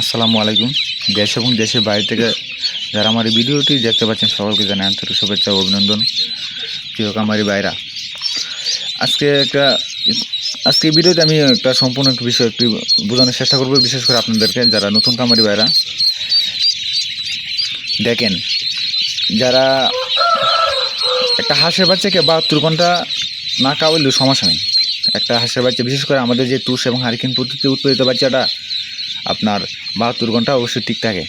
আসসালামু আলাইকুম। দেশ এবং দেশের বাইরে থেকে যারা আমার এই ভিডিওটি দেখতে পাচ্ছেন, সকলকে জানাই আন্তরিক শুভেচ্ছা অভিনন্দন। প্রিয় কামারি বাইরা আজকে একটা, আজকে ভিডিওতে আমি একটা সম্পূর্ণ একটা বিষয় একটু বোঝানোর চেষ্টা করব। বিশেষ করে আপনাদেরকে, যারা নতুন কামারি বাইরা দেখেন, যারা একটা হাঁসের বাচ্চাকে বাহাত্তর ঘণ্টা না খাওয়ালেও সমস্যা নেই। একটা হাঁসের বাচ্চা, বিশেষ করে আমাদের যে তুষ এবং হারিকেন পদ্ধতিতে উৎপাদিত বাচ্চাটা আপনার বাহাত্তর ঘণ্টা অবশ্যই ঠিক থাকে।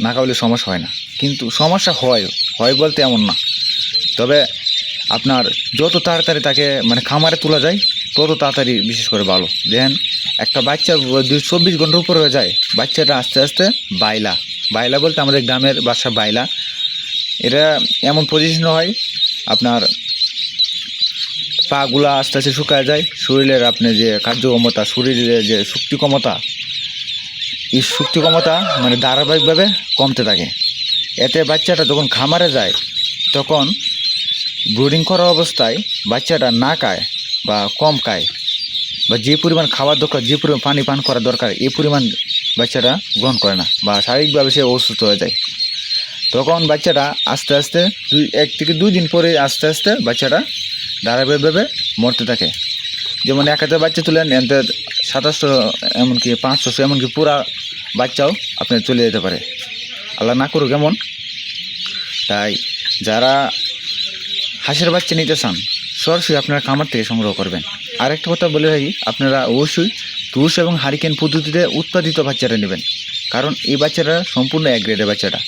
না খাওয়ালে সমস্যা হয় না। কিন্তু সমস্যা হয় হয় বলতে এমন না। তবে আপনার যত তাড়াতাড়ি তাকে মানে খামারে তোলা যায়, তত তাড়াতাড়ি বিশেষ করে ভালো। দেখেন একটা বাচ্চা দুই চব্বিশ ঘণ্টার উপরে হয়ে যায়, বাচ্চাটা আস্তে আস্তে বাইলা। বাইলা বলতে আমাদের গ্রামের বাসা বাইলা। এটা এমন পজিশন হয়, আপনার পাগুলা আস্তে আস্তে শুকায় যায়, শরীরের আপনি যে কার্যক্ষমতা, শরীরের যে শক্তি ক্ষমতা, এই শক্তি ক্ষমতা মানে ধারাবাহিকভাবে কমতে থাকে। এতে বাচ্চাটা যখন খামারে যায়, তখন ব্রুডিং করা অবস্থায় বাচ্চাটা না খায় বা কম খায়। বা যে পরিমাণ খাওয়ার দরকার, যে পরিমাণ পানি পান করা দরকার, এই পরিমাণ বাচ্চাটা গ্রহণ করে না বা শারীরিকভাবে সে অসুস্থ হয়ে যায়। তখন বাচ্চাটা আস্তে আস্তে দুই, এক থেকে দুই দিন পরে আস্তে আস্তে বাচ্চাটা ধারাবাহিকভাবে মরতে থাকে যেমন এক হাজার বাচ্চা তুলেন এতে সাতাশশো এমনকি পাঁচশোশো এমনকি পুরা বাচ্চাও আপনার চলে যেতে পারে। আল্লাহ না করুক এমন। তাই যারা হাঁসের বাচ্চা নিতে চান, সরাসরি আপনারা খামার থেকে সংগ্রহ করবেন। আরেকটা কথা বলে রাখি, আপনারা অবশ্যই তুষ এবং হারিকেন পদ্ধতিতে উৎপাদিত বাচ্চারা নেবেন, কারণ এই বাচ্চাটা সম্পূর্ণ এক গ্রেডের বাচ্চাটা।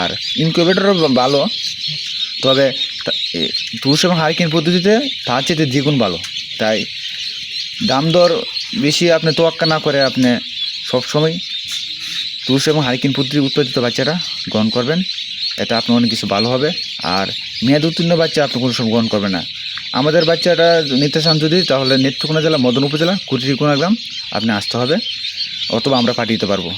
আর ইনকিউবেটরও ভালো, তবে তুষ এবং হারিকেন পদ্ধতিতে তার চেয়ে দ্বিগুণ ভালো। তাই দাম দর বেশি আপনি তোয়াক্কা না করে আপনি সবসময় তুষ এবং হারিকেন পদ্ধতি উৎপাদিত বাচ্চাটা গ্রহণ করবেন। এটা আপনার অনেক কিছু ভালো হবে। আর মেয়াদ উত্তীর্ণ বাচ্চা আপনি কোনো সময় গ্রহণ করবেন না। আমাদের বাচ্চাটা নিতে চান যদি, তাহলে নেত্রকোনা জেলা, মদন উপজেলা, কুটিরিকোনা গ্রাম, আপনি আসতে হবে। অথবা আমরা পাঠিয়ে দিতে পারব।